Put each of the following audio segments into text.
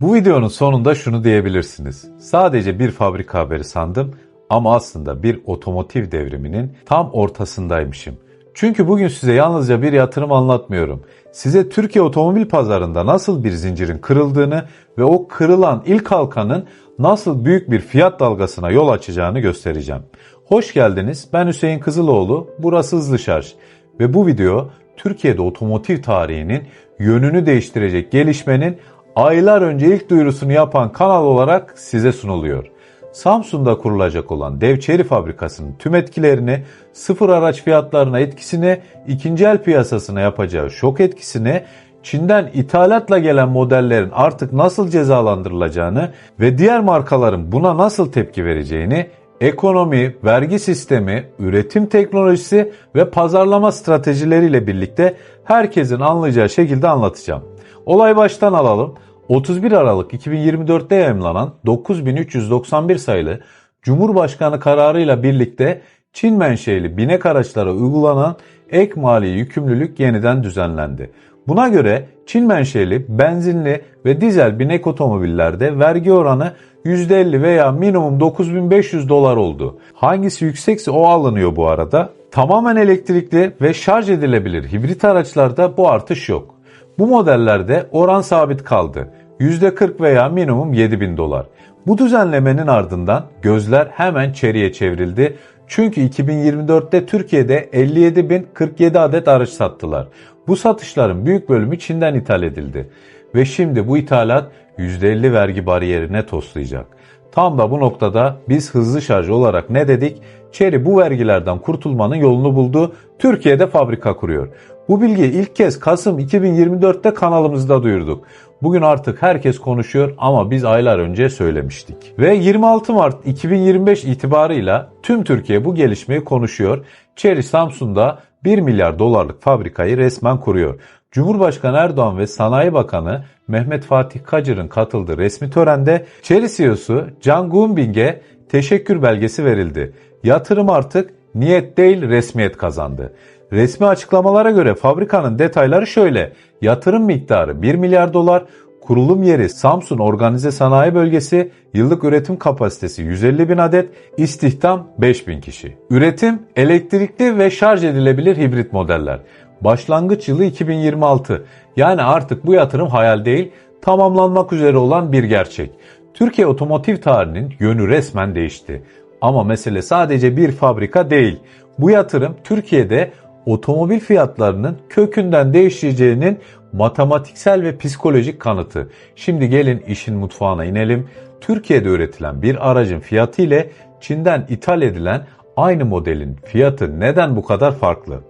Bu videonun sonunda şunu diyebilirsiniz. Sadece bir fabrika haberi sandım ama aslında bir otomotiv devriminin tam ortasındaymışım. Çünkü bugün size yalnızca bir yatırım anlatmıyorum. Size Türkiye otomobil pazarında nasıl bir zincirin kırıldığını ve o kırılan ilk halkanın nasıl büyük bir fiyat dalgasına yol açacağını göstereceğim. Hoş geldiniz. Ben Hüseyin Kızıloğlu. Burası Hızlı Şarj. Ve bu video Türkiye'de otomotiv tarihinin yönünü değiştirecek gelişmenin aylar önce ilk duyurusunu yapan kanal olarak size sunuluyor. Samsun'da kurulacak olan dev çeri fabrikasının tüm etkilerini, sıfır araç fiyatlarına etkisini, ikinci el piyasasına yapacağı şok etkisini, Çin'den ithalatla gelen modellerin artık nasıl cezalandırılacağını ve diğer markaların buna nasıl tepki vereceğini ekonomi, vergi sistemi, üretim teknolojisi ve pazarlama stratejileriyle birlikte herkesin anlayacağı şekilde anlatacağım. Olay baştan alalım. 31 Aralık 2024'te yayımlanan 9391 sayılı Cumhurbaşkanı kararıyla birlikte Çin menşeli binek araçlara uygulanan ek mali yükümlülük yeniden düzenlendi. Buna göre Çin menşeli benzinli ve dizel binek otomobillerde vergi oranı %50 veya minimum 9500 dolar oldu. Hangisi yüksekse o alınıyor bu arada. Tamamen elektrikli ve şarj edilebilir hibrit araçlarda bu artış yok. Bu modellerde oran sabit kaldı. %40 veya minimum 7000 dolar. Bu düzenlemenin ardından gözler hemen çeriye çevrildi. Çünkü 2024'te Türkiye'de 57.047 adet araç sattılar. Bu satışların büyük bölümü Çin'den ithal edildi. Ve şimdi bu ithalat %50 vergi bariyerine toslayacak. Tam da bu noktada biz hızlı şarj olarak ne dedik? Chery bu vergilerden kurtulmanın yolunu buldu. Türkiye'de fabrika kuruyor. Bu bilgiyi ilk kez Kasım 2024'te kanalımızda duyurduk. Bugün artık herkes konuşuyor ama biz aylar önce söylemiştik. Ve 26 Mart 2025 itibarıyla tüm Türkiye bu gelişmeyi konuşuyor. Chery Samsun'da 1 milyar dolarlık fabrikayı resmen kuruyor. Cumhurbaşkanı Erdoğan ve Sanayi Bakanı Mehmet Fatih Kacır'ın katıldığı resmi törende Chery CEO'su Can Gumbing'e teşekkür belgesi verildi. Yatırım artık niyet değil resmiyet kazandı. Resmi açıklamalara göre fabrikanın detayları şöyle. Yatırım miktarı 1 milyar dolar, kurulum yeri Samsun Organize Sanayi Bölgesi, yıllık üretim kapasitesi 150 bin adet, istihdam 5 bin kişi. Üretim elektrikli ve şarj edilebilir hibrit modeller. Başlangıç yılı 2026. Yani artık bu yatırım hayal değil, tamamlanmak üzere olan bir gerçek. Türkiye otomotiv tarihinin yönü resmen değişti. Ama mesele sadece bir fabrika değil. Bu yatırım Türkiye'de otomobil fiyatlarının kökünden değişeceğinin matematiksel ve psikolojik kanıtı. Şimdi gelin işin mutfağına inelim. Türkiye'de üretilen bir aracın fiyatı ile Çin'den ithal edilen aynı modelin fiyatı neden bu kadar farklı?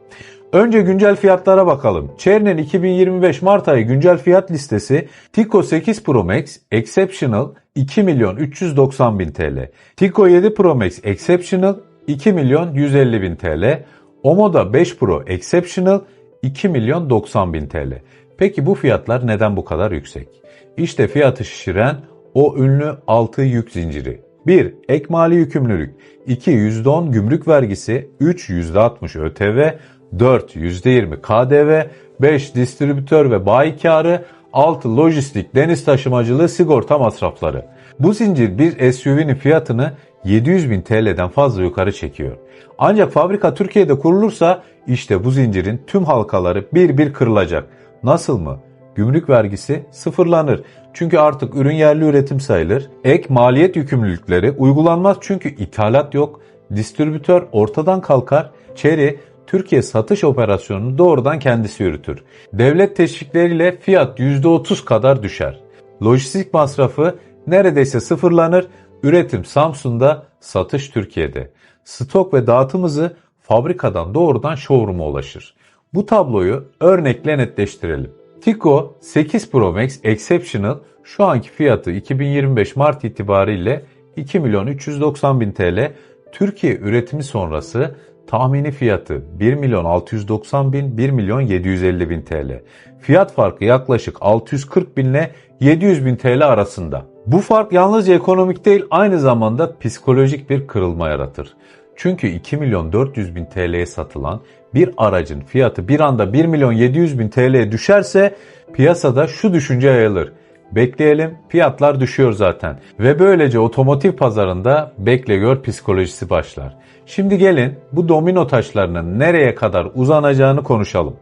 Önce güncel fiyatlara bakalım. Chery'nin 2025 Mart ayı güncel fiyat listesi Tico 8 Pro Max Exceptional 2 milyon 390 bin TL. Tico 7 Pro Max Exceptional 2 milyon 150 bin TL. Omoda 5 Pro Exceptional 2 milyon 90 bin TL. Peki bu fiyatlar neden bu kadar yüksek? İşte fiyatı şişiren o ünlü 6 yük zinciri. 1. Ek mali yükümlülük. 2. %10 gümrük vergisi. 3. %60 ÖTV. 4. %20 KDV. 5. Distribütör ve bayi karı. 6. Lojistik, deniz taşımacılığı, sigorta masrafları. Bu zincir bir SUV'nin fiyatını 700 bin TL'den fazla yukarı çekiyor. Ancak fabrika Türkiye'de kurulursa işte bu zincirin tüm halkaları bir bir kırılacak. Nasıl mı? Gümrük vergisi sıfırlanır. Çünkü artık ürün yerli üretim sayılır. Ek maliyet yükümlülükleri uygulanmaz çünkü ithalat yok. Distribütör ortadan kalkar. Chery Türkiye satış operasyonunu doğrudan kendisi yürütür. Devlet teşvikleriyle fiyat %30 kadar düşer. Lojistik masrafı neredeyse sıfırlanır. Üretim Samsun'da, satış Türkiye'de. Stok ve dağıtım hızı fabrikadan doğrudan showroom'a ulaşır. Bu tabloyu örnekle netleştirelim. Tico 8 Pro Max Exceptional şu anki fiyatı 2025 Mart itibariyle 2 milyon 390 bin TL. Türkiye üretimi sonrası tahmini fiyatı 1 milyon 690 bin 1 milyon 750 bin TL. Fiyat farkı yaklaşık 640 bin ile 700 bin TL arasında. Bu fark yalnızca ekonomik değil aynı zamanda psikolojik bir kırılma yaratır. Çünkü 2 milyon 400 bin TL'ye satılan bir aracın fiyatı bir anda 1 milyon 700 bin TL'ye düşerse piyasada şu düşünce yayılır. Bekleyelim, fiyatlar düşüyor zaten. Ve böylece otomotiv pazarında bekle gör psikolojisi başlar. Şimdi gelin bu domino taşlarının nereye kadar uzanacağını konuşalım.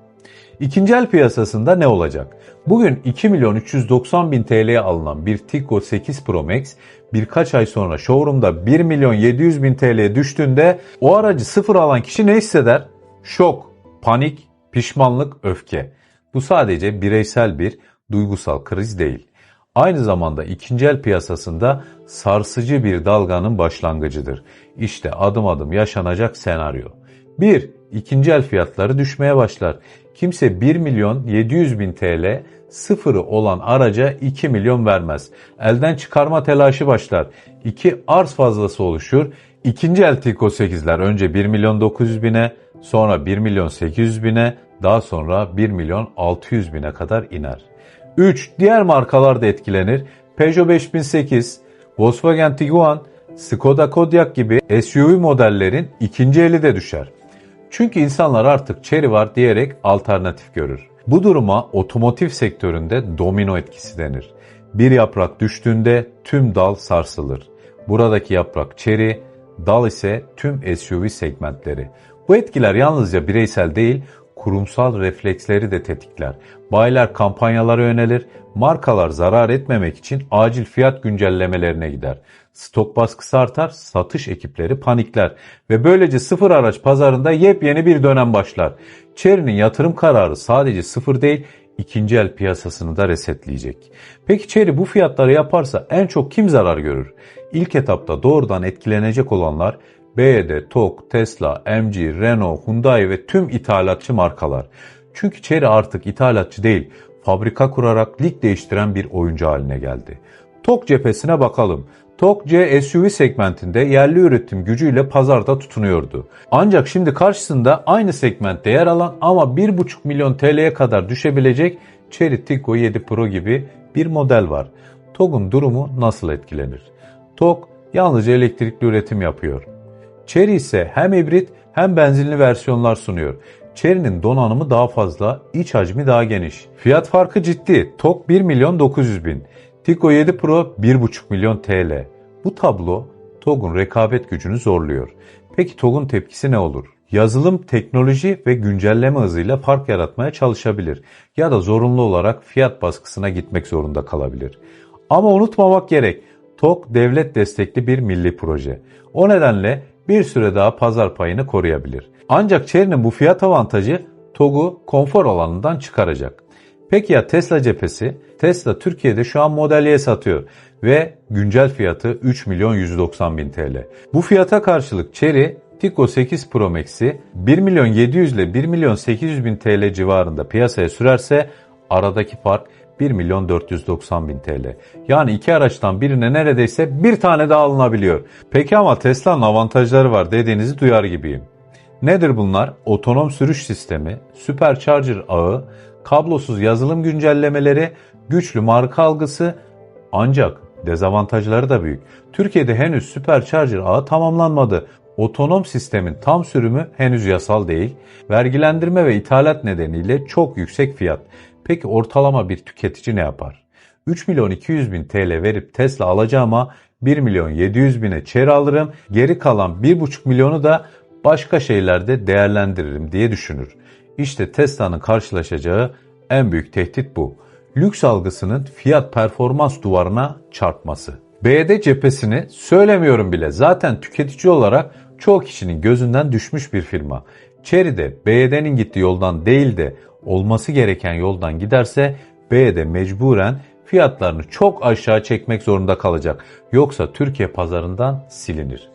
İkinci el piyasasında ne olacak? Bugün 2 milyon 390 bin TL'ye alınan bir Tiggo 8 Pro Max birkaç ay sonra showroomda 1 milyon 700 bin TL'ye düştüğünde o aracı sıfır alan kişi ne hisseder? Şok, panik, pişmanlık, öfke. Bu sadece bireysel bir duygusal kriz değil. Aynı zamanda ikinci el piyasasında sarsıcı bir dalganın başlangıcıdır. İşte adım adım yaşanacak senaryo. 1. İkinci el fiyatları düşmeye başlar. Kimse 1 milyon 700 bin TL sıfırı olan araca 2 milyon vermez. Elden çıkarma telaşı başlar. 2. Arz fazlası oluşur. İkinci el Tico 8'ler önce 1 milyon 900 bine, sonra 1 milyon 800 bine, daha sonra 1 milyon 600 bine kadar iner. 3. Diğer markalar da etkilenir. Peugeot 5008, Volkswagen Tiguan, Skoda Kodiaq gibi SUV modellerin ikinci eli de düşer. Çünkü insanlar artık Chery var diyerek alternatif görür. Bu duruma otomotiv sektöründe domino etkisi denir. Bir yaprak düştüğünde tüm dal sarsılır. Buradaki yaprak Chery, dal ise tüm SUV segmentleri. Bu etkiler yalnızca bireysel değil, kurumsal refleksleri de tetikler. Bayiler kampanyalara yönelir, markalar zarar etmemek için acil fiyat güncellemelerine gider. Stok baskısı artar, satış ekipleri panikler ve böylece sıfır araç pazarında yepyeni bir dönem başlar. Chery'nin yatırım kararı sadece sıfır değil, ikinci el piyasasını da resetleyecek. Peki Chery bu fiyatları yaparsa en çok kim zarar görür? İlk etapta doğrudan etkilenecek olanlar BYD, TOG, Tesla, MG, Renault, Hyundai ve tüm ithalatçı markalar. Çünkü Chery artık ithalatçı değil, fabrika kurarak lig değiştiren bir oyuncu haline geldi. TOG cephesine bakalım. TOG C SUV segmentinde yerli üretim gücüyle pazarda tutunuyordu. Ancak şimdi karşısında aynı segmentte yer alan ama 1,5 milyon TL'ye kadar düşebilecek Chery Tiggo 7 Pro gibi bir model var. TOG'un durumu nasıl etkilenir? TOG yalnızca elektrikli üretim yapıyor. Chery ise hem hibrit hem benzinli versiyonlar sunuyor. Chery'nin donanımı daha fazla, iç hacmi daha geniş. Fiyat farkı ciddi. TOG 1 milyon 900 bin. Tico 7 Pro 1,5 milyon TL. Bu tablo TOG'un rekabet gücünü zorluyor. Peki TOG'un tepkisi ne olur? Yazılım, teknoloji ve güncelleme hızıyla fark yaratmaya çalışabilir ya da zorunlu olarak fiyat baskısına gitmek zorunda kalabilir. Ama unutmamak gerek. TOG devlet destekli bir milli proje. O nedenle bir süre daha pazar payını koruyabilir. Ancak Chery'nin bu fiyat avantajı TOG'u konfor alanından çıkaracak. Peki ya Tesla cephesi? Tesla Türkiye'de şu an Model Y satıyor ve güncel fiyatı 3 milyon 190 bin TL. Bu fiyata karşılık Chery Tico 8 Pro Max'i 1 milyon 700 ile 1 milyon 800 bin TL civarında piyasaya sürerse aradaki fark 1 milyon 490 bin TL. Yani iki araçtan birine neredeyse bir tane daha alınabiliyor. Peki ama Tesla'nın avantajları var dediğinizi duyar gibiyim. Nedir bunlar? Otonom sürüş sistemi, supercharger ağı, kablosuz yazılım güncellemeleri, güçlü marka algısı ancak dezavantajları da büyük. Türkiye'de henüz supercharger ağı tamamlanmadı. Otonom sistemin tam sürümü henüz yasal değil. Vergilendirme ve ithalat nedeniyle çok yüksek fiyat. Peki ortalama bir tüketici ne yapar? 3 milyon 200 bin TL verip Tesla alacağıma 1 milyon 700 bine Chery alırım. Geri kalan 1,5 milyonu da başka şeylerde değerlendiririm diye düşünür. İşte Tesla'nın karşılaşacağı en büyük tehdit bu. Lüks algısının fiyat performans duvarına çarpması. BD cephesini söylemiyorum bile. Zaten tüketici olarak çoğu kişinin gözünden düşmüş bir firma. Chery de BYD'nin gittiği yoldan değil de olması gereken yoldan giderse BYD mecburen fiyatlarını çok aşağı çekmek zorunda kalacak. Yoksa Türkiye pazarından silinir.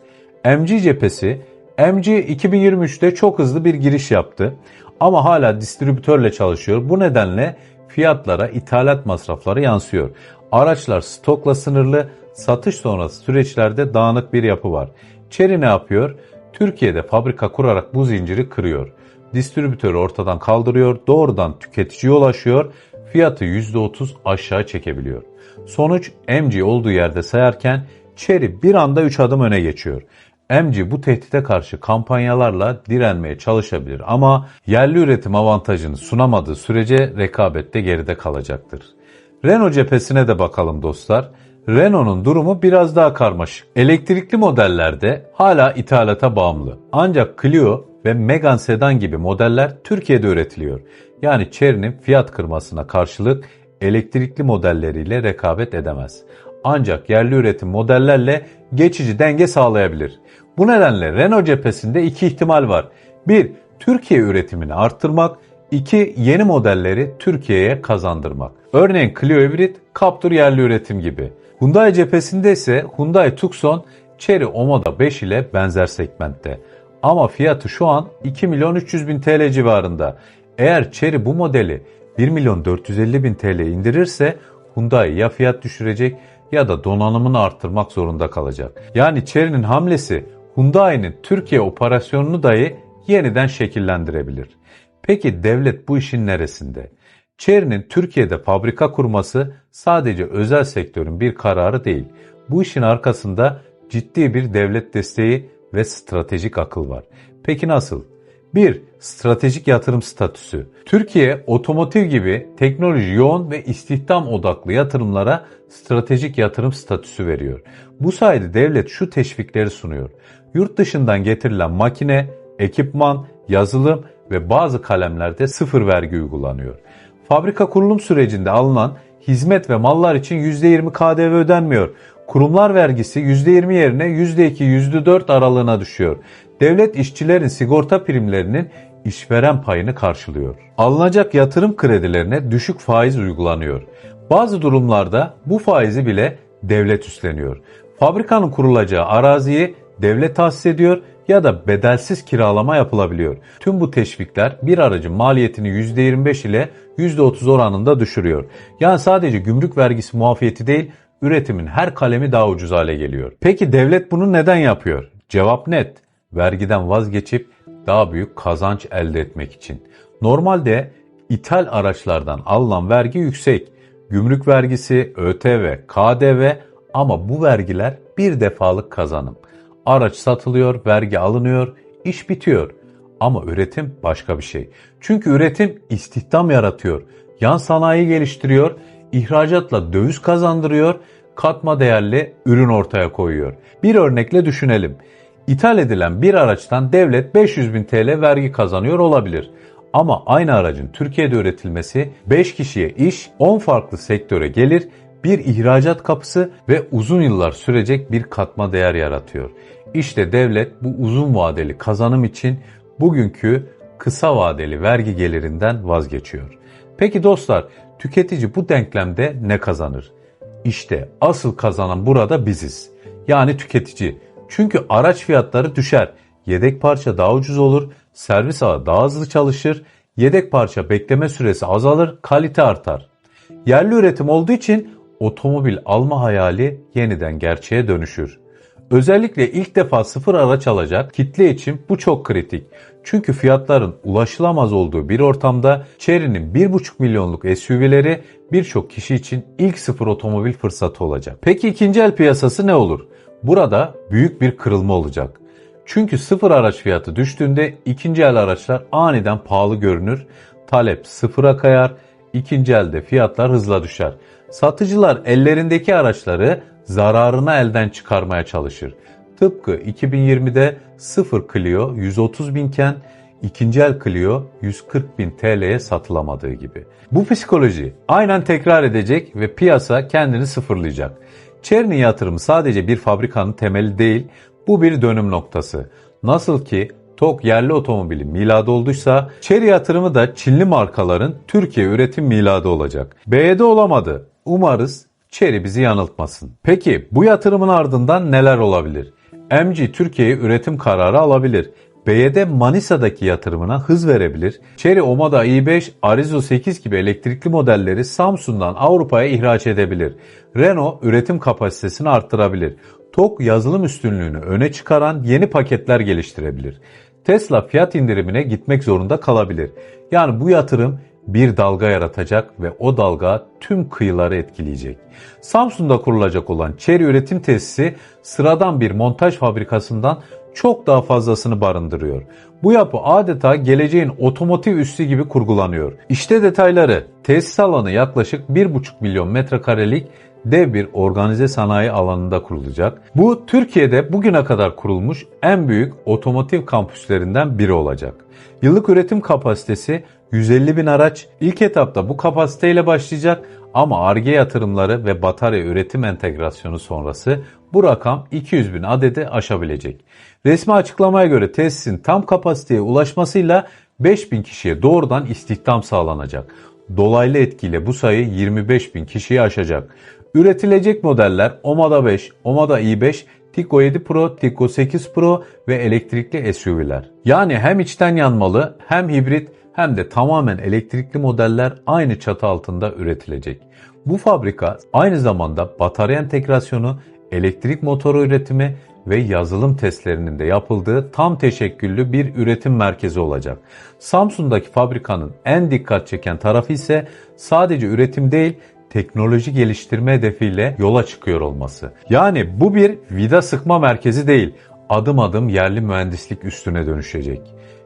MG cephesi MG 2023'te çok hızlı bir giriş yaptı ama hala distribütörle çalışıyor. Bu nedenle fiyatlara ithalat masrafları yansıyor. Araçlar stokla sınırlı, satış sonrası süreçlerde dağınık bir yapı var. Chery ne yapıyor? Türkiye'de fabrika kurarak bu zinciri kırıyor. Distribütörü ortadan kaldırıyor, doğrudan tüketiciye ulaşıyor, fiyatı %30 aşağı çekebiliyor. Sonuç MG olduğu yerde sayarken Chery bir anda 3 adım öne geçiyor. MG bu tehdite karşı kampanyalarla direnmeye çalışabilir ama yerli üretim avantajını sunamadığı sürece rekabette geride kalacaktır. Renault cephesine de bakalım dostlar. Renault'un durumu biraz daha karmaşık. Elektrikli modellerde hala ithalata bağımlı. Ancak Clio ve Megane sedan gibi modeller Türkiye'de üretiliyor. Yani Chery'nin fiyat kırmasına karşılık elektrikli modelleriyle rekabet edemez. Ancak yerli üretim modellerle geçici denge sağlayabilir. Bu nedenle Renault cephesinde iki ihtimal var. 1. Türkiye üretimini arttırmak, 2. Yeni modelleri Türkiye'ye kazandırmak. Örneğin Clio Hybrid, Captur yerli üretim gibi. Hyundai cephesinde ise Hyundai Tucson, Chery Omoda 5 ile benzer segmentte. Ama fiyatı şu an 2 milyon 300 bin TL civarında. Eğer Chery bu modeli 1 milyon 450 bin TL indirirse Hyundai ya fiyat düşürecek ya da donanımını arttırmak zorunda kalacak. Yani Chery'nin hamlesi Hyundai'nin Türkiye operasyonunu dahi yeniden şekillendirebilir. Peki devlet bu işin neresinde? Chery'nin Türkiye'de fabrika kurması sadece özel sektörün bir kararı değil. Bu işin arkasında ciddi bir devlet desteği ve stratejik akıl var. Peki nasıl? 1. Stratejik yatırım statüsü. Türkiye otomotiv gibi teknoloji yoğun ve istihdam odaklı yatırımlara stratejik yatırım statüsü veriyor. Bu sayede devlet şu teşvikleri sunuyor. Yurt dışından getirilen makine, ekipman, yazılım ve bazı kalemlerde sıfır vergi uygulanıyor. Fabrika kurulum sürecinde alınan hizmet ve mallar için %20 KDV ödenmiyor. Kurumlar vergisi %20 yerine %2, %4 aralığına düşüyor. Devlet işçilerin sigorta primlerinin işveren payını karşılıyor. Alınacak yatırım kredilerine düşük faiz uygulanıyor. Bazı durumlarda bu faizi bile devlet üstleniyor. Fabrikanın kurulacağı araziyi devlet tahsis ediyor ya da bedelsiz kiralama yapılabiliyor. Tüm bu teşvikler bir aracın maliyetini %25 ile %30 oranında düşürüyor. Yani sadece gümrük vergisi muafiyeti değil, üretimin her kalemi daha ucuz hale geliyor. Peki devlet bunu neden yapıyor? Cevap net. Vergiden vazgeçip daha büyük kazanç elde etmek için. Normalde ithal araçlardan alınan vergi yüksek. Gümrük vergisi, ÖTV, KDV ama bu vergiler bir defalık kazanım. Araç satılıyor, vergi alınıyor, iş bitiyor. Ama üretim başka bir şey. Çünkü üretim istihdam yaratıyor, yan sanayi geliştiriyor, ihracatla döviz kazandırıyor, katma değerli ürün ortaya koyuyor. Bir örnekle düşünelim. İthal edilen bir araçtan devlet 500 bin TL vergi kazanıyor olabilir. Ama aynı aracın Türkiye'de üretilmesi 5 kişiye iş, 10 farklı sektöre gelir, bir ihracat kapısı ve uzun yıllar sürecek bir katma değer yaratıyor. İşte devlet bu uzun vadeli kazanım için bugünkü kısa vadeli vergi gelirinden vazgeçiyor. Peki dostlar, tüketici bu denklemde ne kazanır? İşte asıl kazanan burada biziz. Yani tüketici. Çünkü araç fiyatları düşer. Yedek parça daha ucuz olur, servis ağı daha hızlı çalışır, yedek parça bekleme süresi azalır, kalite artar. Yerli üretim olduğu için otomobil alma hayali yeniden gerçeğe dönüşür. Özellikle ilk defa sıfır araç alacak kitle için bu çok kritik. Çünkü fiyatların ulaşılamaz olduğu bir ortamda Chery'nin 1,5 milyonluk SUV'leri birçok kişi için ilk sıfır otomobil fırsatı olacak. Peki ikinci el piyasası ne olur? Burada büyük bir kırılma olacak. Çünkü sıfır araç fiyatı düştüğünde ikinci el araçlar aniden pahalı görünür, talep sıfıra kayar, ikinci elde fiyatlar hızla düşer. Satıcılar ellerindeki araçları zararına elden çıkarmaya çalışır. Tıpkı 2020'de sıfır Clio 130 binken ikinci el Clio 140 bin TL'ye satılamadığı gibi. Bu psikoloji aynen tekrar edecek ve piyasa kendini sıfırlayacak. Çerni yatırımı sadece bir fabrikanın temeli değil, bu bir dönüm noktası. Nasıl ki TOK yerli otomobili miladı olduysa, Chery yatırımı da Çinli markaların Türkiye üretim miladı olacak. BYD olamadı. Umarız Chery bizi yanıltmasın. Peki bu yatırımın ardından neler olabilir? MG Türkiye'ye üretim kararı alabilir. BYD Manisa'daki yatırımına hız verebilir. Chery Omoda i5, Arizo 8 gibi elektrikli modelleri Samsun'dan Avrupa'ya ihraç edebilir. Renault üretim kapasitesini arttırabilir. TOK yazılım üstünlüğünü öne çıkaran yeni paketler geliştirebilir. Tesla fiyat indirimine gitmek zorunda kalabilir. Yani bu yatırım bir dalga yaratacak ve o dalga tüm kıyıları etkileyecek. Samsun'da kurulacak olan Çeri üretim tesisi sıradan bir montaj fabrikasından çok daha fazlasını barındırıyor. Bu yapı adeta geleceğin otomotiv üssü gibi kurgulanıyor. İşte detayları. Tesis alanı yaklaşık 1,5 milyon metrekarelik dev bir organize sanayi alanında kurulacak. Bu Türkiye'de bugüne kadar kurulmuş en büyük otomotiv kampüslerinden biri olacak. Yıllık üretim kapasitesi 150 bin araç ilk etapta bu kapasiteyle başlayacak ama ARGE yatırımları ve batarya üretim entegrasyonu sonrası bu rakam 200 bin adedi aşabilecek. Resmi açıklamaya göre tesisin tam kapasiteye ulaşmasıyla 5 bin kişiye doğrudan istihdam sağlanacak. Dolaylı etkiyle bu sayı 25 bin kişiyi aşacak. Üretilecek modeller Omada 5, Omada i5, Tico 7 Pro, Tico 8 Pro ve elektrikli SUV'ler. Yani hem içten yanmalı hem hibrit hem de tamamen elektrikli modeller aynı çatı altında üretilecek. Bu fabrika aynı zamanda batarya entegrasyonu, elektrik motoru üretimi ve yazılım testlerinin de yapıldığı tam teşekküllü bir üretim merkezi olacak. Samsun'daki fabrikanın en dikkat çeken tarafı ise sadece üretim değil, teknoloji geliştirme hedefiyle yola çıkıyor olması. Yani bu bir vida sıkma merkezi değil, adım adım yerli mühendislik üstüne dönüşecek.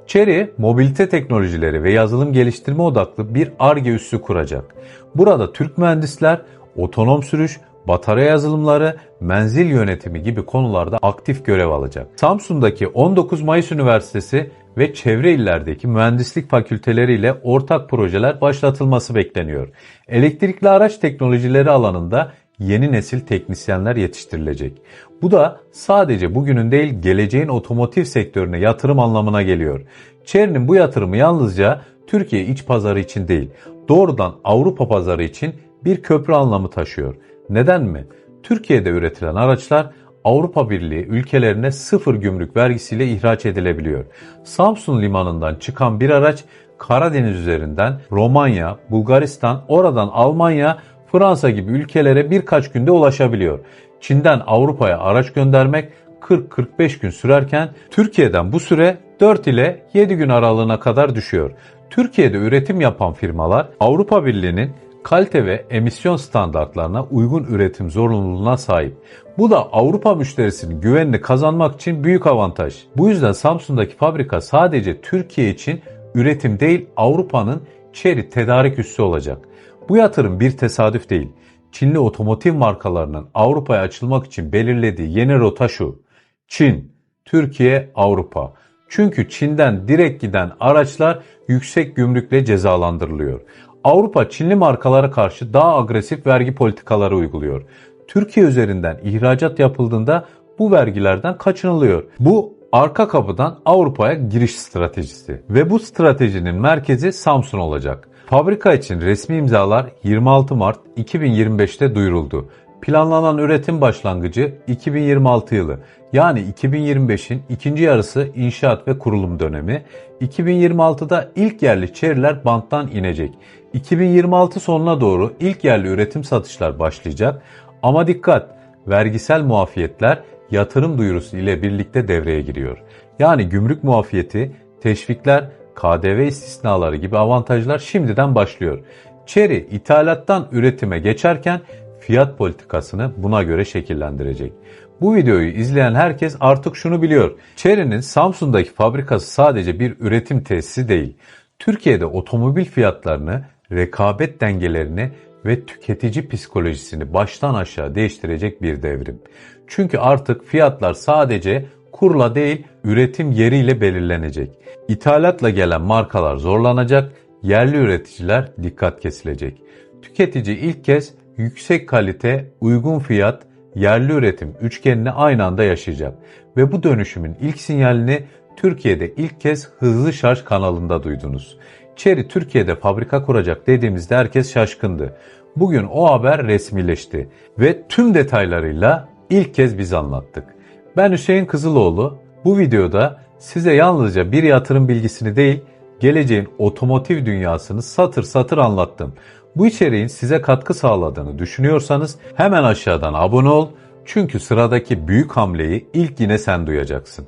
Chery, mobilite teknolojileri ve yazılım geliştirme odaklı bir ARGE üssü kuracak. Burada Türk mühendisler otonom sürüş, batarya yazılımları, menzil yönetimi gibi konularda aktif görev alacak. Samsun'daki 19 Mayıs Üniversitesi ve çevre illerdeki mühendislik fakülteleriyle ortak projeler başlatılması bekleniyor. Elektrikli araç teknolojileri alanında yeni nesil teknisyenler yetiştirilecek. Bu da sadece bugünün değil geleceğin otomotiv sektörüne yatırım anlamına geliyor. Çer'in bu yatırımı yalnızca Türkiye iç pazarı için değil, doğrudan Avrupa pazarı için bir köprü anlamı taşıyor. Neden mi? Türkiye'de üretilen araçlar Avrupa Birliği ülkelerine sıfır gümrük vergisiyle ihraç edilebiliyor. Samsun limanından çıkan bir araç Karadeniz üzerinden Romanya, Bulgaristan, oradan Almanya, Fransa gibi ülkelere birkaç günde ulaşabiliyor. Çin'den Avrupa'ya araç göndermek 40-45 gün sürerken Türkiye'den bu süre 4 ile 7 gün aralığına kadar düşüyor. Türkiye'de üretim yapan firmalar Avrupa Birliği'nin kalite ve emisyon standartlarına uygun üretim zorunluluğuna sahip. Bu da Avrupa müşterisinin güvenini kazanmak için büyük avantaj. Bu yüzden Samsun'daki fabrika sadece Türkiye için üretim değil Avrupa'nın çeri tedarik üssü olacak. Bu yatırım bir tesadüf değil. Çinli otomotiv markalarının Avrupa'ya açılmak için belirlediği yeni rota şu. Çin, Türkiye, Avrupa. Çünkü Çin'den direkt giden araçlar yüksek gümrükle cezalandırılıyor. Avrupa Çinli markalara karşı daha agresif vergi politikaları uyguluyor. Türkiye üzerinden ihracat yapıldığında bu vergilerden kaçınılıyor. Bu arka kapıdan Avrupa'ya giriş stratejisi ve bu stratejinin merkezi Samsun olacak. Fabrika için resmi imzalar 26 Mart 2025'te duyuruldu. Planlanan üretim başlangıcı 2026 yılı. Yani 2025'in ikinci yarısı inşaat ve kurulum dönemi. 2026'da ilk yerli çeriler banttan inecek. 2026 sonuna doğru ilk yerli üretim satışlar başlayacak. Ama dikkat, vergisel muafiyetler yatırım duyurusu ile birlikte devreye giriyor. Yani gümrük muafiyeti, teşvikler, KDV istisnaları gibi avantajlar şimdiden başlıyor. Chery ithalattan üretime geçerken fiyat politikasını buna göre şekillendirecek. Bu videoyu izleyen herkes artık şunu biliyor. Chery'nin Samsun'daki fabrikası sadece bir üretim tesisi değil. Türkiye'de otomobil fiyatlarını, rekabet dengelerini ve tüketici psikolojisini baştan aşağı değiştirecek bir devrim. Çünkü artık fiyatlar sadece kurla değil üretim yeriyle belirlenecek. İthalatla gelen markalar zorlanacak, yerli üreticiler dikkat kesilecek. Tüketici ilk kez yüksek kalite, uygun fiyat, yerli üretim üçgenini aynı anda yaşayacak ve bu dönüşümün ilk sinyalini Türkiye'de ilk kez hızlı şarj kanalında duydunuz. Chery Türkiye'de fabrika kuracak dediğimizde herkes şaşkındı. Bugün o haber resmileşti ve tüm detaylarıyla ilk kez biz anlattık. Ben Hüseyin Kızıloğlu. Bu videoda size yalnızca bir yatırım bilgisini değil, geleceğin otomotiv dünyasını satır satır anlattım. Bu içeriğin size katkı sağladığını düşünüyorsanız hemen aşağıdan abone ol. Çünkü sıradaki büyük hamleyi ilk yine sen duyacaksın.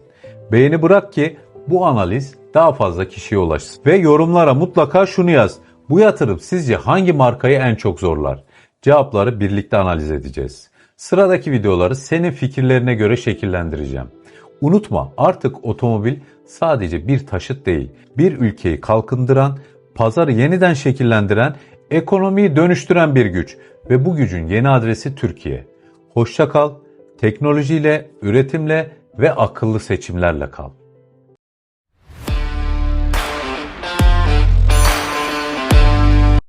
Beğeni bırak ki bu analiz daha fazla kişiye ulaşsın. Ve yorumlara mutlaka şunu yaz. Bu yatırım sizce hangi markayı en çok zorlar? Cevapları birlikte analiz edeceğiz. Sıradaki videoları senin fikirlerine göre şekillendireceğim. Unutma artık otomobil sadece bir taşıt değil, bir ülkeyi kalkındıran, pazarı yeniden şekillendiren, ekonomiyi dönüştüren bir güç ve bu gücün yeni adresi Türkiye. Hoşça kal, teknolojiyle, üretimle ve akıllı seçimlerle kal.